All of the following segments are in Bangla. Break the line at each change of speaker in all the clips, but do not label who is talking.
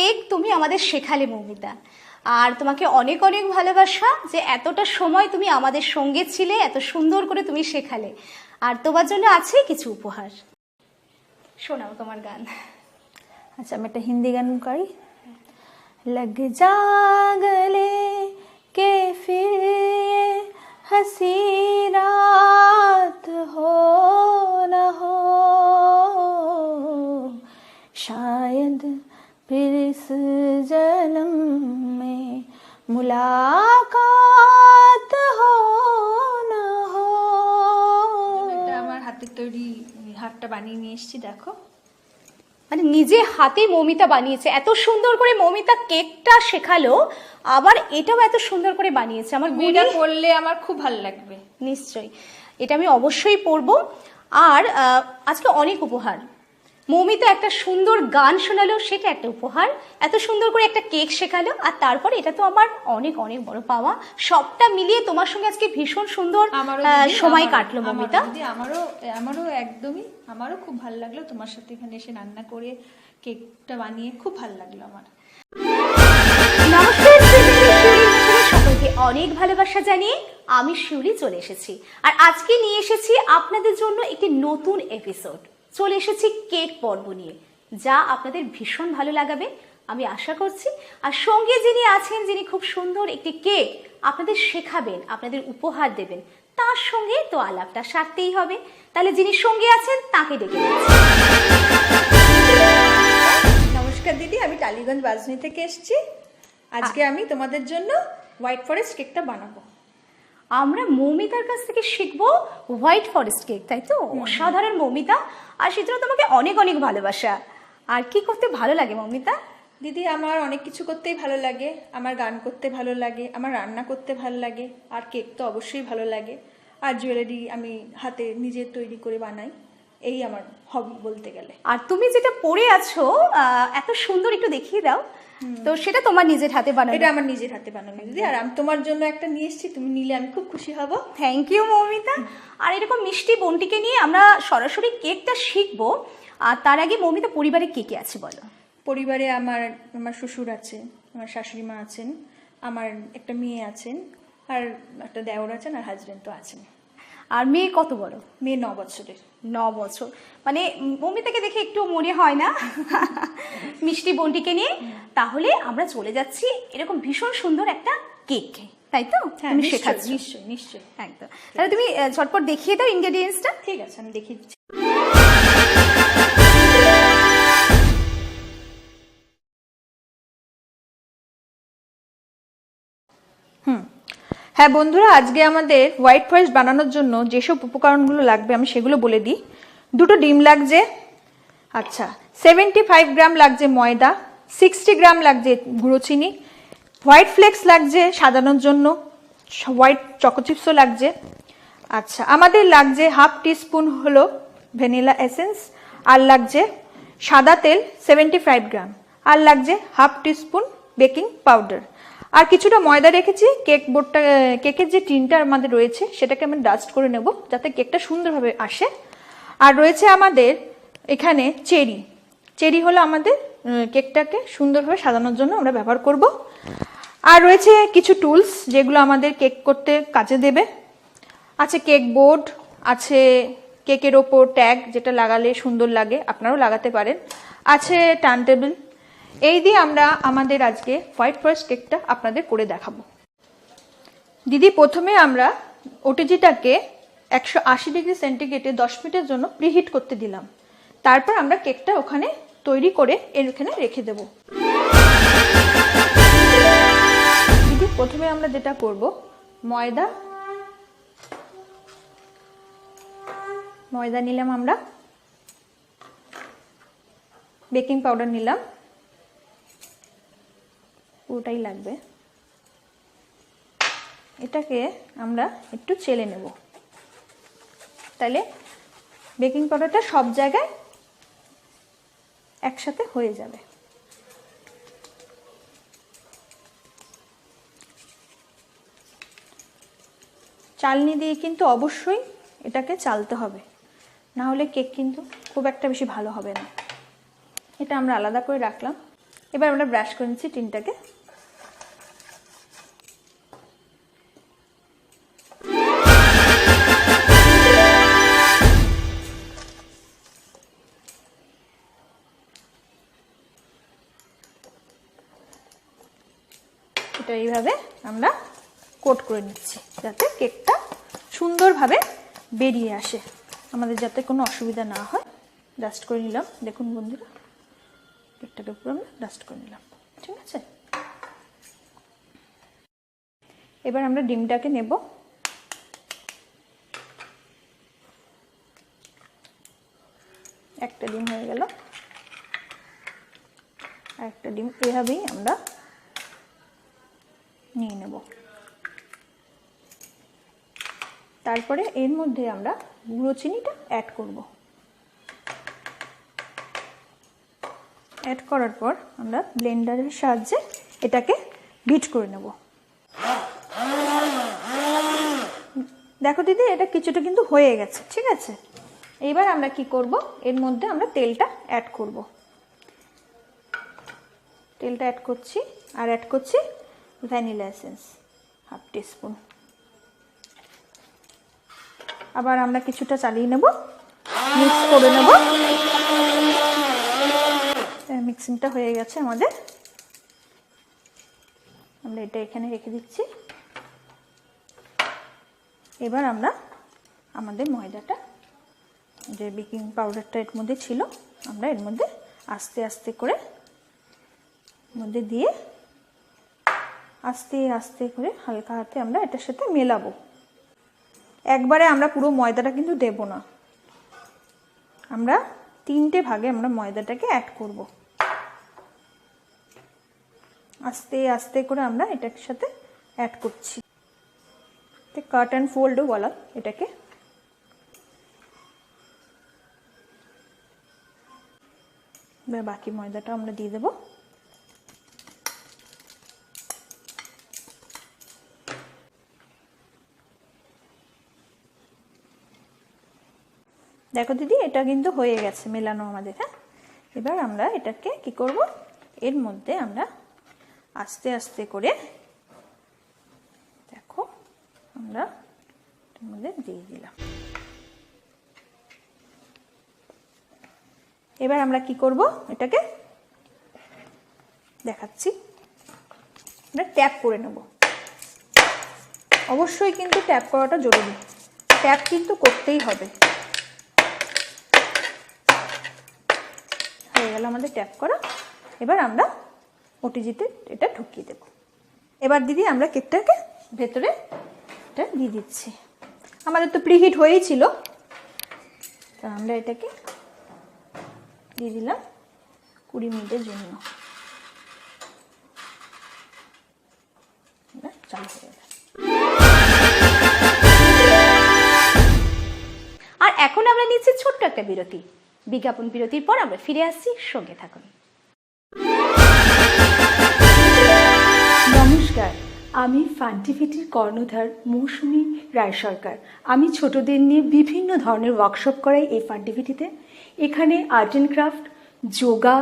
কেক তুমি আমাদের শেখালে, মৌমিতা। আর তোমাকে অনেক অনেক ভালোবাসা যে এতটা সময় তুমি আমাদের সঙ্গে ছিলে, এত সুন্দর করে তুমি শেখালে। আর তোমার জন্য আছে কিছু উপহার। শোনাও তোমার গান।
আচ্ছা আমি একটা হিন্দি গান করি লগ জাগলে কে ফির
হাসি নিজে হাতে মৌমিতা বানিয়েছে এত সুন্দর করে মৌমিতা কেকটা শেখালো আবার এটাও এত সুন্দর করে বানিয়েছে। আমার
এটা করলে আমার খুব ভালো লাগবে।
নিশ্চয়ই। এটা আমি অবশ্যই পড়ব আর আজকে অনেক উপহার। মৌমিতা একটা সুন্দর গান শোনালো সেটা একটা উপহার। এত সুন্দর করে একটা কেক শেখালো আর তারপরে এটা তো আমার অনেক অনেক বড় পাওয়া। সবটা মিলিয়ে তোমার সঙ্গে আজকে ভীষণ সুন্দর সময় কাটলো মৌমিতা।
আমারও আমারও একদমই আমারও খুব ভালো লাগল তোমার সাথে এখানে এসে রান্না করে। কেকটা বানিয়ে খুব ভালো লাগল আমার।
সকলকে অনেক ভালোবাসা জানিয়ে আমি শিউলি চলে এসেছি। আর আজকে নিয়ে এসেছি আপনাদের জন্য একটি নতুন এপিসোড চলে এসেছি কেক পর্ব নিয়ে, যা আপনাদের ভীষণ ভালো লাগাবে, আমি আশা করছি। আর সঙ্গে যিনি আছেন, যিনি খুব সুন্দর একটি কেক আপনাদের শেখাবেন, আপনাদের উপহার দেবেন, তার সঙ্গে তো আলাপটা সারতেই হবে। তাহলে যিনি সঙ্গে আছেন, তাকে ডেকে।
নমস্কার দিদি আমি টালিগঞ্জ বাজনি থেকে এসেছি। আজকে আমি তোমাদের জন্য হোয়াইট ফরেস্ট কেকটা বানাবো।
আমরা মৌমিতার কাছ থেকে শিখব হোয়াইট ফরেস্ট কেক তাই তো? অসাধারণ মৌমিতা। আর সেজন্য তোমাকে অনেক অনেক ভালোবাসা। আর কি করতে ভালো লাগে মৌমিতা?
দিদি আমার অনেক কিছু করতেই ভালো লাগে। আমার গান করতে ভালো লাগে আমার রান্না করতে ভালো লাগে আর কেক তো অবশ্যই ভালো লাগে। আর জুয়েলারি আমি হাতে নিজে তৈরি করে বানাই। এই আমার হবি বলতে গেলে।
আর তুমি যেটা পরে আছো এত সুন্দর একটু দেখিয়ে দাও। তো সেটা তোমার নিজের হাতে বানানো।
এটা আমার নিজের হাতে বানানো দিদি। আর আমি তোমার জন্য একটা নিয়ে এসেছি তুমি নিলে আমি খুব খুশি হব।
Thank you Moumita. আর এরকম মিষ্টি বোনটিকে নিয়ে আমরা সরাসরি কেকটা শিখব। আর তার আগে মৌমিতা পরিবারে কে কে আছে বলো?
পরিবারে আমার আমার শ্বশুর আছে আমার শাশুড়ি মা আছেন আমার একটা মেয়ে আছেন আর একটা দেওর আছেন আর হাজবেন্ড তো আছেন।
আর মেয়ে কত বড়?
মেয়ে ন বছরের।
ন বছর। মানে মমিতাকে দেখে একটু মনে হয় না? মিষ্টি বোনটিকে নিয়ে? তাহলে আমরা চলে যাচ্ছি এরকম ভীষণ সুন্দর একটা কেক তাই তো?
হ্যাঁ
তুমি
নিশ্চয়ই
শেখাচ্ছ।
নিশ্চয়ই নিশ্চয়ই।
একদম। তাহলে তুমি ঝটপট দেখিয়ে দাও ইনগ্রেডিয়েন্টসটা
ঠিক আছে আমি দেখিয়ে দিচ্ছি। হুম। হ্যাঁ বন্ধুরা, আজকে আমাদের হোয়াইট ফরেস্ট বানানোর জন্য যেসব উপকরণগুলো লাগবে আমি সেগুলো বলে দিই। দুটো ডিম লাগছে আচ্ছা সেভেন্টি ফাইভ গ্রাম লাগছে ময়দা সিক্সটি গ্রাম লাগছে গুঁড়ো চিনি হোয়াইট ফ্লেক্স লাগছে সাজানোর জন্য হোয়াইট চকো চিপসও লাগছে আচ্ছা আমাদের লাগছে হাফ টিস্পুন হলো ভ্যানিলা এসেন্স আর লাগছে সাদা তেল সেভেন্টি ফাইভ গ্রাম, আর লাগছে হাফ টিস্পুন বেকিং পাউডার আর কিছুটা ময়দা রেখেছি, কেক বোর্ডটা, কেকের যে টিনটা আমাদের রয়েছে, সেটাকে আমি ডাস্ট করে নেব, যাতে কেকটা সুন্দরভাবে আসে। আর রয়েছে আমাদের এখানে চেরি। চেরি হলো আমাদের কেকটাকে সুন্দরভাবে সাজানোর জন্য আমরা ব্যবহার করব। আর রয়েছে কিছু টুলস যেগুলো আমাদের কেক করতে কাজে দেবে। আছে কেক বোর্ড, আছে কেকের ওপর ট্যাগ যেটা লাগালে সুন্দর লাগে, আপনারাও লাগাতে পারেন। আছে টার্ন টেবিল এই দিয়ে আমরা আমাদের আজকে হোয়াইট ফরেস্ট কেকটা আপনাদের করে দেখাবো। দিদি, প্রথমে আমরা ওটিজিটাকে একশো আশি ডিগ্রি সেন্টিগ্রেডে দশ মিনিটের জন্য প্রিহিট করতে দিলাম। তারপর আমরা কেকটা ওখানে তৈরি করে এর ওখানে রেখে দেব। দিদি, প্রথমে আমরা যেটা করব, ময়দা। ময়দা নিলাম আমরা। বেকিং পাউডার নিলাম। পুরোটাই লাগবে। এটাকে আমরা একটু চেলে নেব। তাহলে বেকিং পাউডারটা সব জায়গায় একসাথে হয়ে যাবে। চালনি দিয়ে কিন্তু অবশ্যই এটাকে চালতে হবে। না হলে কেক কিন্তু খুব একটা বেশি ভালো হবে না। এটা আমরা আলাদা করে রাখলাম। এবার আমরা ব্রাশ করে নিচ্ছি টিনটাকে। এটা এইভাবে আমরা কোট করে নিচ্ছি, যাতে কেকটা সুন্দরভাবে বেরিয়ে আসে। আমাদের যাতে কোনো অসুবিধা না হয় ডাস্ট করে নিলাম। দেখুন বন্ধুরা, কেকটাকে পুরো আমরা ডাস্ট করে নিলাম, ঠিক আছে? এবার আমরা ডিমটাকে নেব। একটা ডিম হয়ে গেল। একটা ডিম, এভাবেই আমরা নিয়ে নেব। তারপরে এর মধ্যে আমরা গুঁড়ো চিনিটা অ্যাড করব। অ্যাড করার পর আমরা ব্লেন্ডারের সাহায্যে এটাকে বিট করে নেব। দেখো দিদি, এটা কিছুটা কিন্তু হয়ে গেছে, ঠিক আছে? এইবার আমরা কি করব? এর মধ্যে আমরা তেলটা অ্যাড করব। তেলটা অ্যাড করছি, আর অ্যাড করছি ভ্যানিলা এসেন্স হাফ টিস্পুন আবার আমরা কিছুটা চালিয়ে নেব মিক্স করে নেব। মিক্সিংটা হয়ে গেছে আমাদের। আমরা এটা এখানে রেখে দিচ্ছি। এবার আমরা আমাদের ময়দাটা, যে বেকিং পাউডারটা এর মধ্যে ছিল, আমরা এর মধ্যে আস্তে আস্তে করে, মধ্যে দিয়ে আস্তে আস্তে করে হালকা হাতে আমরা এটার সাথে মেলাবো। একবারে আমরা পুরো ময়দাটা কিন্তু দেব না। আমরা তিনটে ভাগে আমরা ময়দাটাকে অ্যাড করব। আস্তে আস্তে করে আমরা এটার সাথে অ্যাড করছি। কাট অ্যান্ড ফোল্ডও বলা এটাকে। বাকি ময়দাটা আমরা দিয়ে দেবো। দেখো দিদি, এটা কিন্তু হয়ে গেছে, মেলানো আমাদের হ্যাঁ? এবার আমরা এটাকে কি করব? এর মধ্যে আমরা আস্তে আস্তে করে দেখো, আমরা মধ্যে দিয়ে দিলাম। এবার আমরা কি করব? এটাকে দেখাচ্ছি। আমরা ট্যাপ করে নেব। অবশ্যই কিন্তু ট্যাপ করাটা জরুরি। ট্যাপ কিন্তু করতেই হবে। হয়ে গেল আমাদের ট্যাপ করা। এবার আমরা ওটিজিতে এটা ঢুকিয়ে দেব। এবার দিদি, আমরা কেকটাকে ভেতরে এটা দিয়ে দিচ্ছি। আমাদের তো প্রিহিট হয়েই ছিল। তা আমরা এটাকে দিয়ে দিলাম কুড়ি মিনিটের জন্য।
আর এখন আমরা নিচ্ছি ছোট্ট একটা বিরতি। বিজ্ঞাপন বিরতির পর আমরা ফিরে আসছি, সঙ্গে থাকুন।
নমস্কার, আমি ফান্টিভিটির কর্ণধার মৌসুমি রায় সরকার। আমি ছোটদের নিয়ে বিভিন্ন ধরনের ওয়ার্কশপ করাই এই ফান্টিভিটিতে এখানে আর্ট অ্যান্ড ক্রাফট যোগা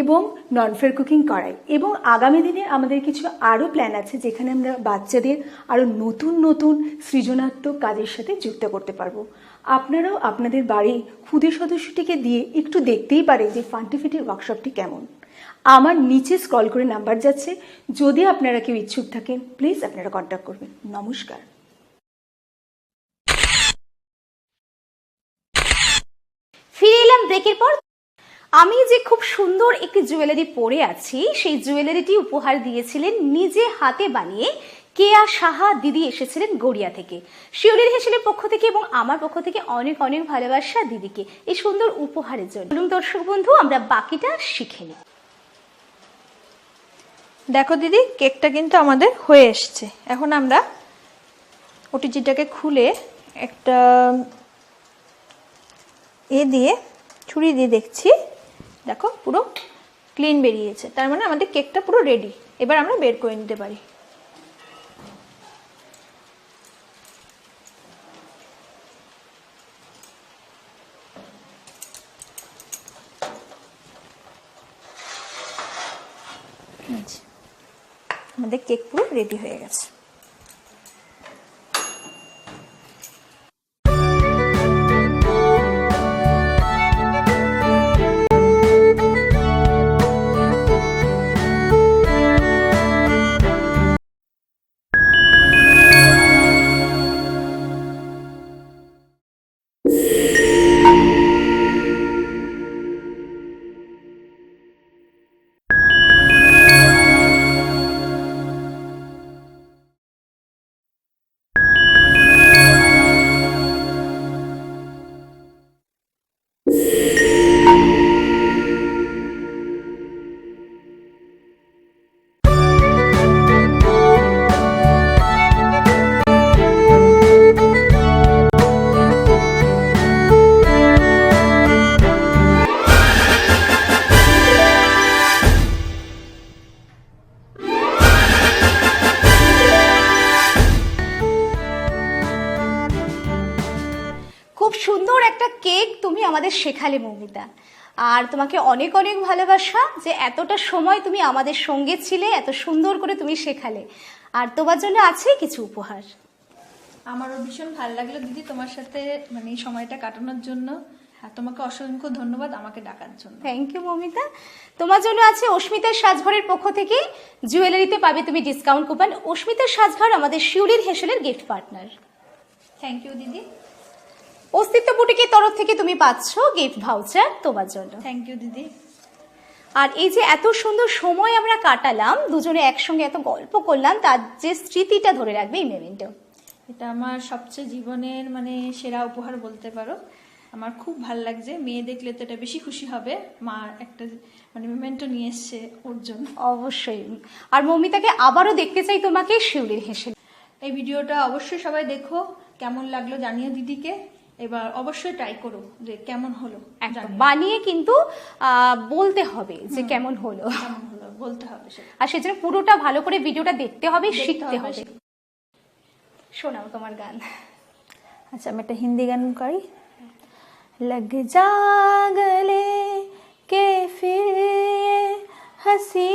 এবং নন ফেয়ার কুকিং করাই। এবং আগামী দিনে আমাদের কিছু আরও প্ল্যান আছে, যেখানে আমরা বাচ্চাদের আরও নতুন নতুন সৃজনাত্মক কাজের সাথে যুক্ত করতে পারব। আপনারাও আপনাদের বাড়ির ক্ষুদে সদস্যটিকে দিয়ে একটু দেখতেই পারেন যে ফান্টিভিটির ওয়ার্কশপটি কেমন। আমার নিচে স্ক্রল করে নাম্বার যাচ্ছে। যদি আপনারা কেউ ইচ্ছুক থাকেন প্লিজ আপনারা কন্ট্যাক্ট করবেন। নমস্কার।
ফিরে এলাম ব্রেকের পর। আমি যে খুব সুন্দর একটি জুয়েলারি পরে আছি, সেই জুয়েলারিটি উপহার দিয়েছিলেন নিজে হাতে বানিয়ে কেয়া সাহা দিদি এসেছিলেন গড়িয়া থেকে। শিউলির হেসেলের পক্ষ থেকে এবং আমার পক্ষ থেকে অনেক অনেক ভালোবাসা দিদিকে এই সুন্দর উপহারের জন্য। দর্শক বন্ধু, আমরা বাকিটা শিখে নিই।
দেখো দিদি, কেকটা কিন্তু আমাদের হয়ে এসছে। এখন আমরা ওটিজিটাকে খুলে একটা এ দিয়ে, ছুরি দিয়ে দেখছি। দেখো, পুরো ক্লিন বেরিয়েছে। তার মানে আমাদের কেকটা পুরো রেডি এবার আমরা বের করে নিতে পারি। এই আমাদের কেক পুরো রেডি হয়ে গেছে।
খুব সুন্দর একটা কেক তুমি আমাদের শেখালে মৌমিতা। আর তোমাকে অনেক অনেক ভালোবাসা যে এতটা সময় তুমি আমাদের সঙ্গে ছিলে এত সুন্দর করে তুমি শেখালে। আর তোমার জন্য আছে কিছু উপহার?
আমারও ভীষণ ভালো লাগল দিদি তোমার সাথে মানে এই সময়টা কাটানোর জন্য। আর তোমাকে অসংখ্য ধন্যবাদ আমাকে ডাকার জন্য।
Thank you Mamita. তোমার জন্য আছে অস্মিতার সাজঘরের পক্ষ থেকে জুয়েলারিতে পাবে তুমি ডিসকাউন্ট কুপন অস্মিতার সাজঘর আমাদের শিউলির হেসেলের গিফট পার্টনার
থ্যাংক ইউ দিদি।
অস্তিত্ব বুটিকের তরফ থেকে তুমি পাচ্ছ গিফট ভাউচার তোমার জন্য।
থ্যাংক ইউ দিদি।
আর এই যে এত সুন্দর সময় আমরা কাটালাম দুজনে একসঙ্গে এত গল্প করলাম তার যে স্মৃতিটা ধরে রাখবে এই মেমেন্টো
এটা আমার সবচেয়ে জীবনের মানে সেরা উপহার বলতে পারো। আমার খুব ভালো লাগছে মেয়ে দেখলে তো এটা বেশি খুশি হবে। মা একটা মানে মোমেন্টও নিয়ে এসছে ওর জন্য।
অবশ্যই। আর মমিতাকে আবারও দেখতে চাই তোমাকে শিউলির হেসে।
এই ভিডিওটা অবশ্যই সবাই দেখো কেমন লাগল জানিও দিদিকে। এবার অবশ্যই ট্রাই করো যে কেমন হলো
বানিয়ে কিন্তু বলতে হবে যে কেমন হলো।
বলতে হবে
আর সেজন্য পুরোটা ভালো করে ভিডিওটা দেখতে হবে শিখতে
হবে
শোনাও তোমার গান।
আচ্ছা আমি একটা হিন্দি গান করি। লগ যা গলে কে ফির হাসি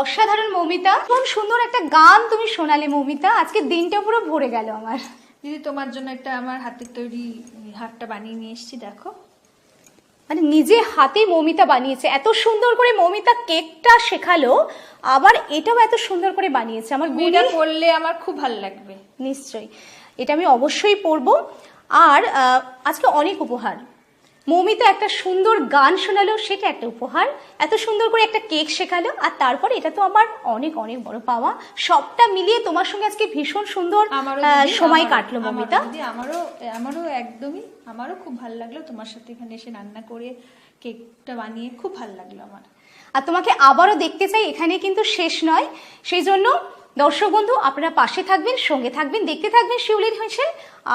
অসাধারণ মমিতা। কোন সুন্দর একটা গান তুমি শোনালে মমিতা। আজকে দিনটা পুরো ভরে গেল আমার।
দিদি তোমার জন্য একটা আমার হাতের তৈরি হারটা বানিয়ে নিয়ে এসেছি দেখো।
মানে নিজে হাতে মমিতা বানিয়েছে। এত সুন্দর করে মমিতা কেকটা শেখালো আবার এটাও এত সুন্দর করে বানিয়েছে। আমার গুণী
পড়লে আমার খুব ভালো লাগবে।
নিশ্চয়ই। এটা আমি অবশ্যই পরবো। আর আজকে অনেক উপহার। মৌমিতা একটা সুন্দর গান শোনালো সেটা একটা উপহার? এত সুন্দর করে একটা কেক শেখালো আর তারপরে এটা তো আমার অনেক অনেক বড় পাওয়া। সবটা মিলিয়ে তোমার সঙ্গে আজকে ভীষণ সুন্দর সময় কাটলো মৌমিতা।
আমারও আমারও একদমই আমারও খুব ভালো লাগল তোমার সাথে এখানে এসে রান্না করে কেকটা বানিয়ে খুব ভালো লাগল আমার।
আর তোমাকে আবারও দেখতে চাই এখানে কিন্তু শেষ নয়। সেই জন্য দর্শক বন্ধু আপনারা পাশে থাকবেন সঙ্গে থাকবেন দেখতে থাকবেন শিউলির হয়েছেন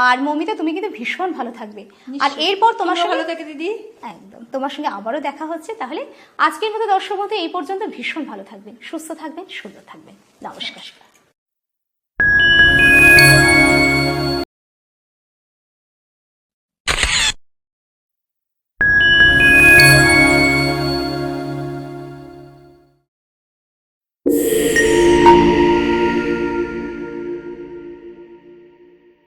আর মমিতা তুমি কিন্তু ভীষণ ভালো থাকবে। আর এরপর তোমার সঙ্গে
ভালো থাকে দিদি।
একদম। তোমার সঙ্গে আবারও দেখা হচ্ছে তাহলে আজকের মতো দর্শক বন্ধু এই পর্যন্ত ভীষণ ভালো থাকবেন সুস্থ থাকবেন সুন্দর থাকবেন। নমস্কার।